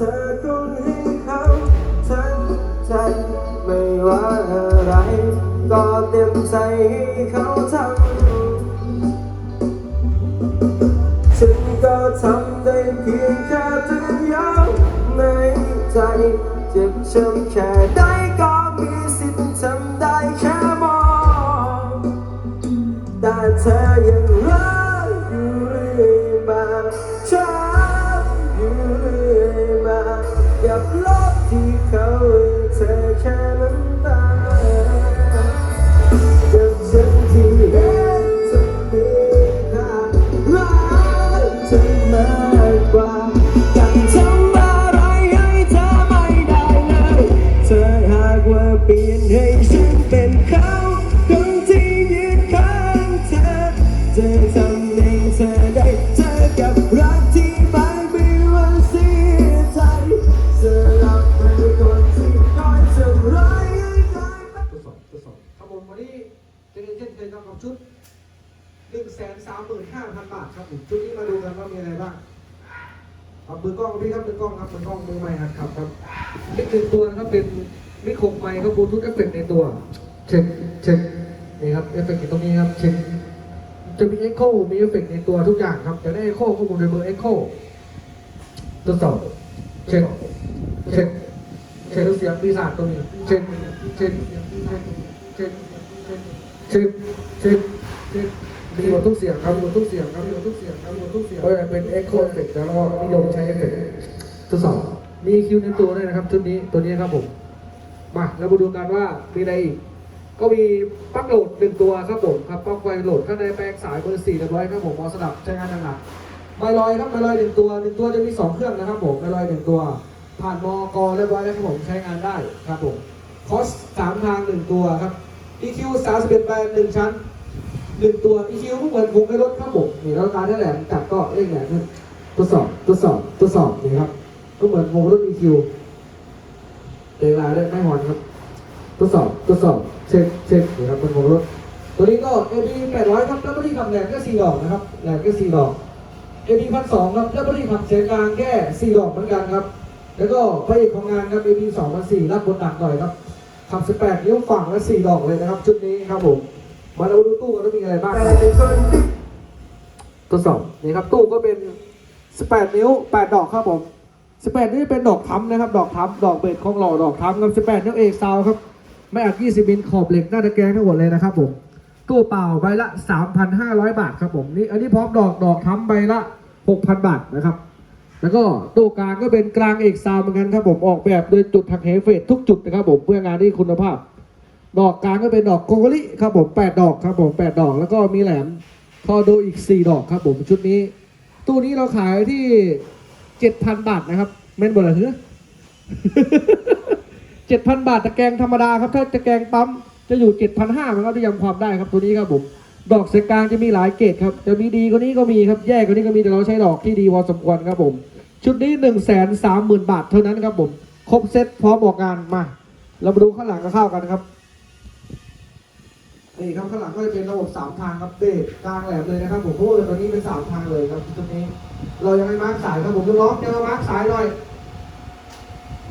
ธอคนให้เขาทั้งใจไม่ว่าอะไร ก็เต็มใจให้เขาทำฉันก็ทำได้เพียงแค่ถึงยาวในใจเจ็บช้ำแค่ใดก็มีสิทธิ์ทำได้แค่มองแต่เธอยังรักอยู่หรื่อยมาช้า ยู่เรื่อยมาอยากลบที่เขาเธอแค่น้ำตา เจอกันคยครับกับชุดหนึ่งแสนสามหมื่นห้าพันบาทครับผมชุดนี้มาดูกันว่ามีอะไรบ้างเอามือกล้องพี่ครับมือกล้องครับมือกล้องมือไม้หัดขับครับมิกหนึ่งตัวนะครับเป็นมิกหกไมค์ครับบลูทูธเอฟเฟกต์ในตัว เช็คเช็คนี่ครับเอฟเฟกต์อยู่ตรงนี้ครับเช็คจะมีเอ็กโคมีเอฟเฟกต์ในตัวทุกอย่างครับจะได้เอ็กโคข้อมูลโดยเบอร์เอ็กโคทดสอบเช็คเช็คเช็คเสียงปีศาจตัวนี้เช็คเช็คเช็คเช็ค เช็คเช็คมีหมดทุกเสียงครับมีหมดทุกเสียงครับมีหมดทุกเสียงครับมีหมดทุกเสียงก็จะเป็นเอ็กโคเอฟเฟกต์แล้วก็นิยมใช้เอฟเฟกต์ทดสอบมีคิวในตัวด้วยนะครับชุดนี้ตัวนี้ครับผมมาเรามาดูกันว่ามีอะไรอีกก็มีปลั๊กโหลดหนึ่งตัวครับผมครับปลั๊กไฟโหลดข้างในแปลงสายเบอร์สี่เรียบร้อยครับผมมอสลับใช้งานหนักไมลอยครับไมลอยหนึ่งตัวหนึ่งตัวจะมีสองเครื่องนะครับผมไมลอยหนึ่งตัว ผ่านมอกเรียบร้อยแล้วครับผมใช้งานได้ครับผมคอสสามทางหนึ่งตัวครับ EQ สามสิบเอ็ดแบนหนึ่งชั้นหนึ่งตัว EQ ก็เหมือนวงในรถครับผมนี่แล้วการที่แหลมจับก็เร่งแหลมขึ้นทดสอบทดสอบทดสอบนี่ครับก็เหมือนวงรถ EQ เวลาได้ไม่หอนครับทดสอบทดสอบเช็คเช็คนี่ครับเป็นวงรถตัวนี้ก็ AB 800ครับแล้วก็ที่ขับแหลมแค่สี่ดอกนะครับแหลมแค่สี่ดอก AB พันสองครับแล้วก็ที่ขับเสียงกลางแค่สี่ดอกเหมือนกันครับ แล้วก็พระเอกของงานครับ AB สองพันสี่รับบทหนักหน่อยครับ ขับ 18 นิ้วฝั่งละ 4 ดอกเลยนะครับ ชุดนี้ครับผมมาเราดูตู้กันว่ามีอะไรบ้างต่เป็นคนที่ทดสอบนี่ครับตู้ก็เป็น 18 นิ้ว 8 ดอกครับผม18นิ้วเป็นดอกทำนะครับ ดอกทำดอกเบ็ดของหล่อดอกทำครับ18 นิ้วเอกซาวครับไม่อัด 20 มิลขอบเหล็กหน้าตะแกรงทั้งหมดเลยนะครับผมตู้เปล่าใบละ 3,500 บาทครับผมนี่อันนี้พร้อมดอกดอกทำใบละ 6,000 บาทนะครับ แล้วก็ตู้กลางก็เป็นกลางเอกซาวเหมือนกันครับผมออกแบบโดยจุดหักเหเฟสทุกจุดนะครับผมเพื่องานที่คุณภาพ ดอกกลางก็เป็นดอกโกโกลิครับผม8ดอกครับผม8ดอก แล้วก็มีแหลมทอโดอีก4ดอกครับผมชุดนี้ ตู้นี้เราขายที่7,000บาทนะครับเม่นบอลเหรอเฮ้เจ็ดพันบาทตะแกรงธรรมดาครับถ้าตะแกรงปั๊มจะอยู่เจ็ดพันห้ามันก็ที่ยำความได้ครับตัวนี้ครับผม ดอกเสกกลางจะมีหลายเกรดครับ จะมีดีกว่านี้ก็มีครับ แย่กว่านี้ก็มีแต่เราใช้ดอกที่ดีพอสมควรครับผม ชุดนี้หนึ่งแสนสามหมื่นบาทเท่านั้นครับผม ครบเซ็ตพร้อมออกงานมา เรามาดูข้างหลังก็เข้ากันครับนี่ครับข้างหลังก็จะเป็นระบบสามทางครับเบรกกลางแหลมเลยนะครับผมพราะว่าตอนนี้เป็นสามทางเลยครับชุดนี้ เรายังไม่มาร์กสายครับผมน้องๆยังมามาร์กสายหน่อย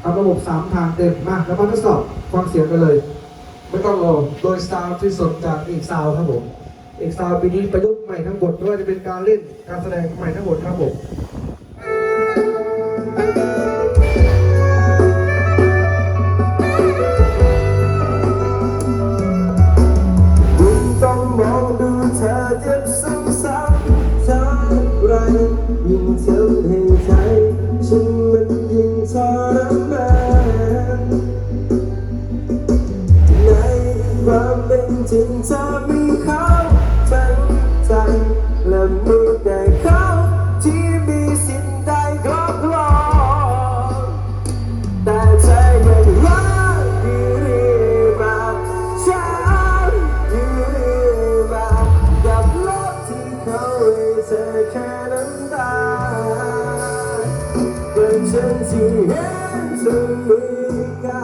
เอาระบบสามทางเต็มมาแล้วมาทดสอบฟังเสียงกันเลย ไม่ต้องรอโดยซาวด์ที่สดจากเอกซาวด์ครับผม เอกซาวปีนี้ประยุกต์ใหม่ทั้งหมดไม่ว่าจะเป็นการเล่นการแสดงใหม่ทั้งหมดครับผมคุณต้องเจ็บซ้ำๆเท่าไรยิ่งทำให้ใจฉันมันยิ่งทรมานในความเป็นจริงเธอมี และมีแต่เขาที่มีสิทธิ์ไบครองแต่ใจยังรักยู่หรืช่าฉันยู่หรืากับโลกที่เขาให้เธอแค่น้ำตาเป็นฉันที่เห็นเธอมีค่า